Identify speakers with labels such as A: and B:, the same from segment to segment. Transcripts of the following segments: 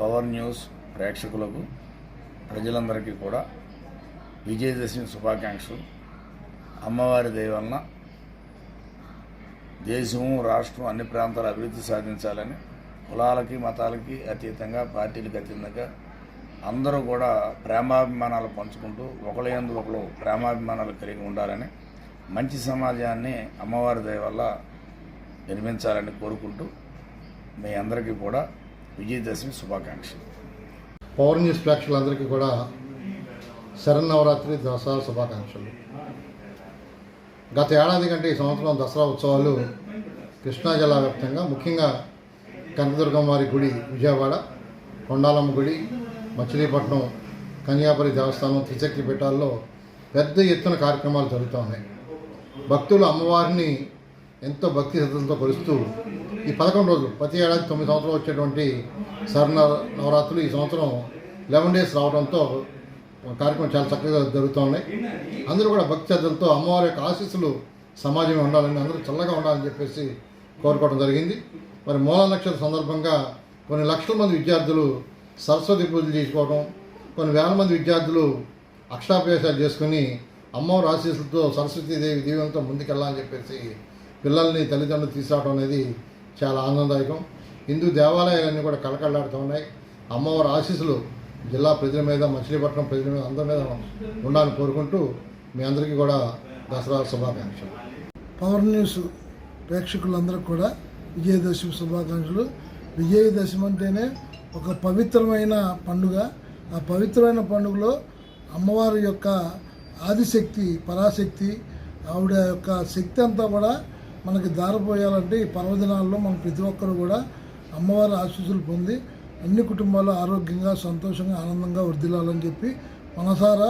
A: Power news ప్రేక్షకులకు ప్రజలందరికీ కూడా విజయదశమి శుభాకాంక్షలు. అమ్మవారి దయవలన దేశము రాష్ట్రం అన్ని ప్రాంతాలు అభివృద్ధి సాధించాలని కులాలకి మతాలకి అతీతంగా పార్టీలకు అతీతంగా అందరూ కూడా ప్రేమాభిమానాలు పంచుకుంటూ ఒకళ్ళ ఎందు ఒకరు ప్రేమాభిమానాలు కలిగి ఉండాలని మంచి సమాజాన్ని అమ్మవారి దయ వల్ల నిర్మించాలని కోరుకుంటూ మీ అందరికీ కూడా విజయదశమి శుభాకాంక్షలు.
B: పవర్ న్యూస్ ప్రేక్షకులందరికీ కూడా శరన్నవరాత్రి దసరా శుభాకాంక్షలు. గత ఏడాది కంటే ఈ సంవత్సరం దసరా ఉత్సవాలు కృష్ణా జిల్లా వ్యాప్తంగా ముఖ్యంగా కనకదుర్గమ్మ వారి గుడి విజయవాడ కొండాలమ్మ గుడి మచిలీపట్నం కన్యాపురి దేవస్థానం త్రిచక్రి పీఠాల్లో పెద్ద ఎత్తున కార్యక్రమాలు జరుగుతూ ఉన్నాయి. భక్తులు అమ్మవారిని ఎంతో భక్తి శ్రద్ధలతో కొలుస్తూ ఈ పదకొండు రోజులు ప్రతి ఏడాది తొమ్మిది సంవత్సరాలు వచ్చేటువంటి శరణ నవరాత్రులు ఈ సంవత్సరం లెవెన్ డేస్ రావడంతో కార్యక్రమం చాలా చక్కగా జరుగుతున్నాయి అందరూ కూడా భక్తి శ్రద్ధలతో అమ్మవారి యొక్క ఆశీస్సులు సమాజంలో ఉండాలని అందరూ చల్లగా ఉండాలని చెప్పేసి కోరుకోవడం జరిగింది. మరి మూల నక్షత్ర సందర్భంగా కొన్ని లక్షల మంది విద్యార్థులు సరస్వతి పూజలు చేసుకోవడం కొన్ని వేల మంది విద్యార్థులు అక్షరాభ్యాసాలు చేసుకుని అమ్మవారి ఆశీస్సులతో సరస్వతీదేవి దీవెనతో ముందుకెళ్ళాలని చెప్పేసి పిల్లల్ని తల్లిదండ్రులు తీసుకురావడం అనేది చాలా ఆనందదాయకం. హిందూ దేవాలయాలన్నీ కూడా కలకల్లాడుతూ ఉన్నాయి. అమ్మవారి ఆశీస్సులు జిల్లా ప్రజల మీద మచిలీపట్నం ప్రజల మీద అందరి మీద ఉండాలని కోరుకుంటూ మీ అందరికీ కూడా దసరా శుభాకాంక్షలు.
C: పవర్ న్యూస్ ప్రేక్షకులందరికీ కూడా విజయదశమి శుభాకాంక్షలు. విజయదశమి అంటేనే ఒక పవిత్రమైన పండుగ. ఆ పవిత్రమైన పండుగలో అమ్మవారి యొక్క ఆదిశక్తి పరాశక్తి ఆవిడ యొక్క శక్తి అంతా కూడా మనకి దారిపోయాలంటే ఈ పర్వదినాల్లో మనం ప్రతి ఒక్కరు కూడా అమ్మవారి ఆశీస్సులు పొంది అన్ని కుటుంబాలు ఆరోగ్యంగా సంతోషంగా ఆనందంగా వర్ధిల్లాలని చెప్పి మనసారా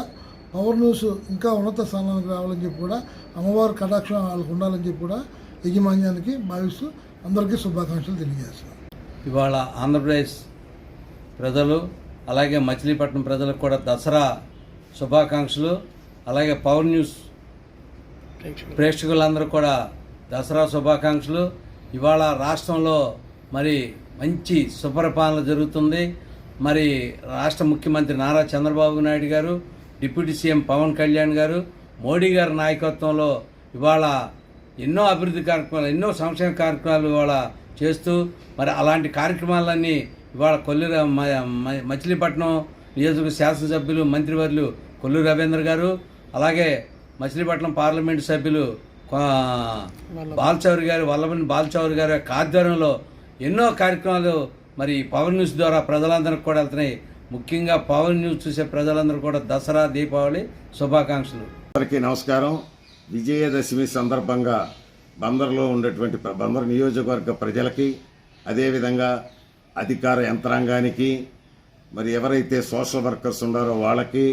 C: పవర్ న్యూస్ ఇంకా ఉన్నత స్థానానికి రావాలని చెప్పి కూడా అమ్మవారి కటాక్షం వాళ్ళకు ఉండాలని చెప్పి కూడా యజమాన్యానికి భావిస్తూ అందరికీ శుభాకాంక్షలు తెలియజేస్తున్నాం.
D: ఇవాళ ఆంధ్రప్రదేశ్ ప్రజలు అలాగే మచిలీపట్నం ప్రజలకు కూడా దసరా శుభాకాంక్షలు అలాగే పవర్ న్యూస్ ప్రేక్షకులందరూ కూడా దసరా శుభాకాంక్షలు. ఇవాళ రాష్ట్రంలో మరి మంచి సుపరిపాలన జరుగుతుంది. మరి రాష్ట్ర ముఖ్యమంత్రి నారా చంద్రబాబు నాయుడు గారు డిప్యూటీ సీఎం పవన్ కళ్యాణ్ గారు మోడీ గారి నాయకత్వంలో ఇవాళ ఎన్నో అభివృద్ధి కార్యక్రమాలు ఎన్నో సంక్షేమ కార్యక్రమాలు ఇవాళ చేస్తూ మరి అలాంటి కార్యక్రమాలన్నీ ఇవాళ కొల్లు మ- మచిలీపట్నం నియోజకవర్గ శాసనసభ్యులు మంత్రివర్యులు కొల్లు రవీంద్ర గారు అలాగే మచిలీపట్నం పార్లమెంటు సభ్యులు బాలచౌరి గారు వల్లభని బాలచౌరి గారి యొక్క ఆధ్వర్యంలో ఎన్నో కార్యక్రమాలు మరి పవర్ న్యూస్ ద్వారా ప్రజలందరికీ కూడా వెళ్తున్నాయి. ముఖ్యంగా పవర్ న్యూస్ చూసే ప్రజలందరూ కూడా దసరా దీపావళి శుభాకాంక్షలు.
E: అందరికీ నమస్కారం. విజయదశమి సందర్భంగా బందర్లో ఉండేటువంటి బందర్ నియోజకవర్గ ప్రజలకి అదేవిధంగా అధికార యంత్రాంగానికి మరి ఎవరైతే సోషల్ వర్కర్స్ ఉన్నారో వాళ్ళకి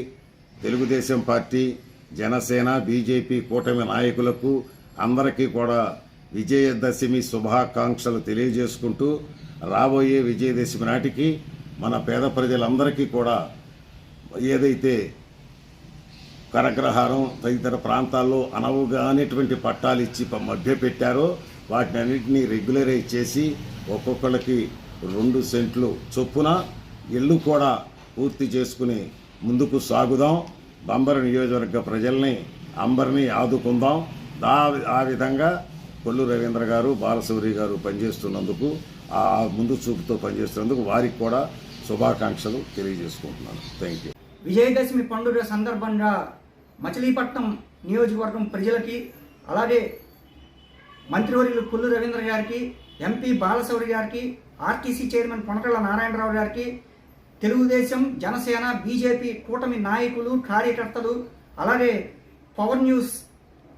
E: తెలుగుదేశం పార్టీ జనసేన బీజేపీ కూటమి నాయకులకు అందరికీ కూడా విజయదశమి శుభాకాంక్షలు తెలియజేసుకుంటూ రాబోయే విజయదశమి నాటికి మన పేద ప్రజలందరికీ కూడా ఏదైతే కరగ్రహారం తదితర ప్రాంతాల్లో అనవుగానేటువంటి పట్టాలు ఇచ్చి మధ్య పెట్టారో వాటిని అన్నింటినీ రెగ్యులరైజ్ చేసి ఒక్కొక్కళ్ళకి రెండు సెంట్లు చొప్పున ఇల్లు కూడా పూర్తి చేసుకుని ముందుకు సాగుదాం. బంబరు నియోజకవర్గ ప్రజల్ని అందరినీ ఆదుకుందాం. దా ఆ విధంగా కొల్లు రవీంద్ర గారు బాలశౌరి గారు పనిచేస్తున్నందుకు ఆ ముందు చూపుతో పనిచేస్తున్నందుకు వారికి కూడా శుభాకాంక్షలు తెలియజేసుకుంటున్నాను. థ్యాంక్ యూ
F: విజయదశమి పండుగ సందర్భంగా మచిలీపట్నం నియోజకవర్గం ప్రజలకి అలాగే మంత్రివర్యులు కొల్లు రవీంద్ర గారికి ఎంపీ బాలశౌరి గారికి ఆర్టీసీ చైర్మన్ పొనకళ్ళ నారాయణరావు గారికి తెలుగుదేశం జనసేన బీజేపీ కూటమి నాయకులు కార్యకర్తలు అలాగే పవర్ న్యూస్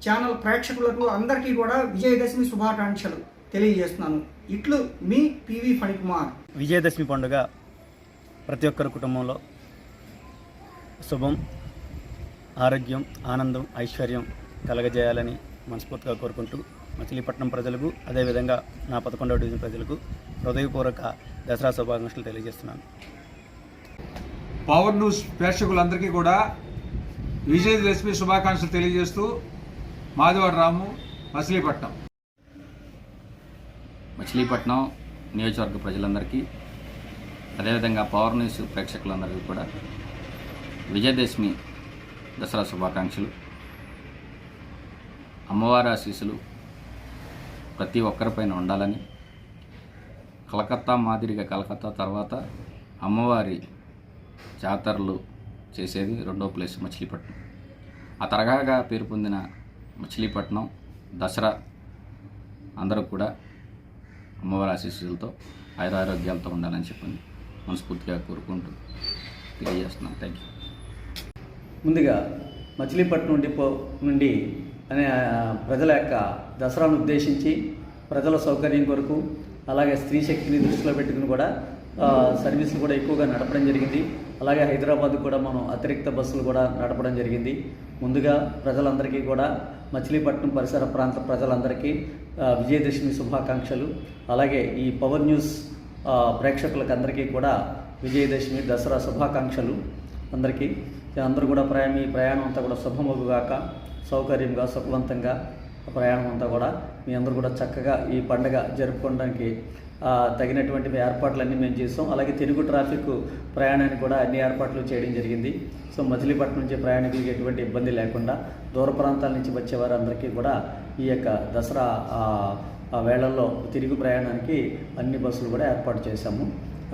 F: ఛానల్ ప్రేక్షకులకు అందరికీ కూడా విజయదశమి శుభాకాంక్షలు తెలియజేస్తున్నాను. ఇట్లు మీ పివి ఫణికుమార్.
G: విజయదశమి పండుగ ప్రతి ఒక్కరి కుటుంబంలో శుభం ఆరోగ్యం ఆనందం ఐశ్వర్యం కలగజేయాలని మనస్ఫూర్తిగా కోరుకుంటూ మచిలీపట్నం ప్రజలకు అదేవిధంగా నా పదకొండవ డివిజన్ ప్రజలకు హృదయపూర్వక దసరా శుభాకాంక్షలు తెలియజేస్తున్నాను.
H: పవర్ న్యూస్ ప్రేక్షకులందరికీ కూడా విజయదశమి శుభాకాంక్షలు తెలియజేస్తూ మాధవాడ రాము మచిలీపట్నం.
I: మచిలీపట్నం నియోజకవర్గ ప్రజలందరికీ అదేవిధంగా పవర్ న్యూస్ ప్రేక్షకులందరికీ కూడా విజయదశమి దసరా శుభాకాంక్షలు. అమ్మవారి ఆశీస్సులు ప్రతి ఒక్కరిపైన ఉండాలని కలకత్తా మాదిరిగా కలకత్తా తర్వాత అమ్మవారి జాతరలు చేసేది రెండో ప్లేస్ మచిలీపట్నం. ఆ తరగాగా పేరు పొందిన మచిలీపట్నం దసరా అందరూ కూడా అమ్మవారి ఆశీస్సులతో ఆయురారోగ్యాలతో ఉండాలని చెప్పని మనస్ఫూర్తిగా కోరుకుంటూ తెలియజేస్తున్నాను థ్యాంక్ యూ
G: ముందుగా మచిలీపట్నం డిపో నుండి అనే ప్రజల యొక్క దసరాను ఉద్దేశించి ప్రజల సౌకర్యం కొరకు అలాగే స్త్రీ శక్తిని దృష్టిలో పెట్టుకుని కూడా సర్వీసులు కూడా ఎక్కువగా నడపడం జరిగింది. అలాగే హైదరాబాద్ కూడా మనం అతిరిక్త బస్సులు కూడా నడపడం జరిగింది. ముందుగా ప్రజలందరికీ కూడా మచిలీపట్నం పరిసర ప్రాంత ప్రజలందరికీ విజయదశమి శుభాకాంక్షలు. అలాగే ఈ పవర్ న్యూస్ ఆ, ప్రేక్షకులకు అందరికీ కూడా విజయదశమి దసరా శుభాకాంక్షలు అందరికీ. అందరూ కూడా ప్రయాణం ఈ ప్రయాణం అంతా కూడా శుభమగుగాక సౌకర్యంగా సుఖవంతంగా ప్రయాణం అంతా కూడా మీ అందరూ కూడా చక్కగా ఈ పండగ జరుపుకోవడానికి తగినటువంటి ఏర్పాట్లన్నీ మేము చేసాం. అలాగే తెలుగు ట్రాఫిక్ ప్రయాణానికి కూడా అన్ని ఏర్పాట్లు చేయడం జరిగింది. సో మచిలీపట్నం నుంచి ప్రయాణికులకి ఎటువంటి ఇబ్బంది లేకుండా దూర ప్రాంతాల నుంచి వచ్చే వారందరికీ కూడా ఈ యొక్క దసరా వేళల్లో తిరుగు ప్రయాణానికి అన్ని బస్సులు కూడా ఏర్పాటు చేశాము.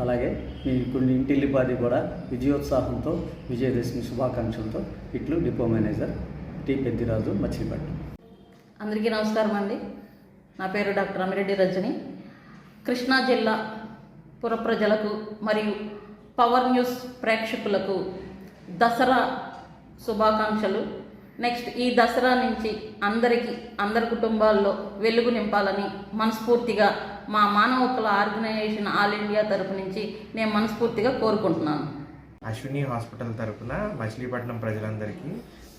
G: అలాగే మీ కొన్ని ఇంటిల్లిపాది కూడా విజయోత్సాహంతో విజయదశమి శుభాకాంక్షలతో ఇట్లు depot manager T Peddiraju Machilipatnam.
J: అందరికీ నమస్కారం అండి నా పేరు డాక్టర్ అమిరెడ్డి రజని. కృష్ణా జిల్లా పుర ప్రజలకు మరియు పవర్ న్యూస్ ప్రేక్షకులకు దసరా శుభాకాంక్షలు. నెక్స్ట్ ఈ దసరా నుంచి అందరికీ అందరి కుటుంబాల్లో వెలుగు నింపాలని మనస్ఫూర్తిగా మా మానవ హక్కుల ఆర్గనైజేషన్ ఆల్ ఇండియా తరపు నుంచి నేను మనస్ఫూర్తిగా కోరుకుంటున్నాను.
K: అశ్విని హాస్పిటల్ తరపున మచిలీపట్నం ప్రజలందరికీ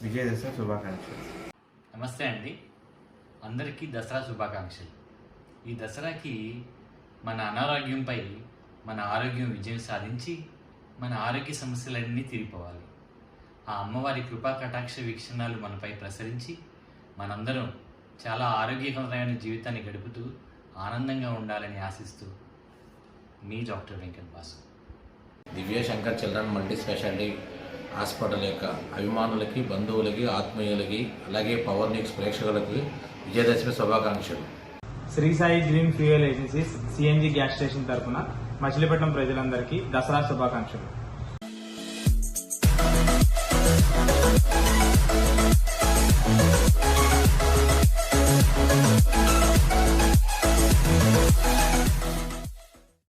K: విజయదశమి శుభాకాంక్షలు.
L: నమస్తే అండి. అందరికీ దసరా శుభాకాంక్షలు. ఈ దసరాకి మన అనారోగ్యంపై మన ఆరోగ్యం విజయం సాధించి మన ఆరోగ్య సమస్యలన్నీ తీరిపోవాలి. ఆ అమ్మవారి కృపా కటాక్ష వీక్షణాలు మనపై ప్రసరించి మనందరం చాలా ఆరోగ్యకరమైన జీవితాన్ని గడుపుతూ ఆనందంగా ఉండాలని ఆశిస్తూ మీ doctor Venkat Basu.
M: Divya Shankar children multi speciality hospital యొక్క అభిమానులకి బంధువులకి ఆత్మీయులకి అలాగే పవర్ న్యూస్ ప్రేక్షకులకి విజయదశమి శుభాకాంక్షలు.
K: Shri Sai green fuel agencies CNG gas station తరఫున మచిలీపట్నం ప్రజలందరికీ దసరా శుభాకాంక్షలు.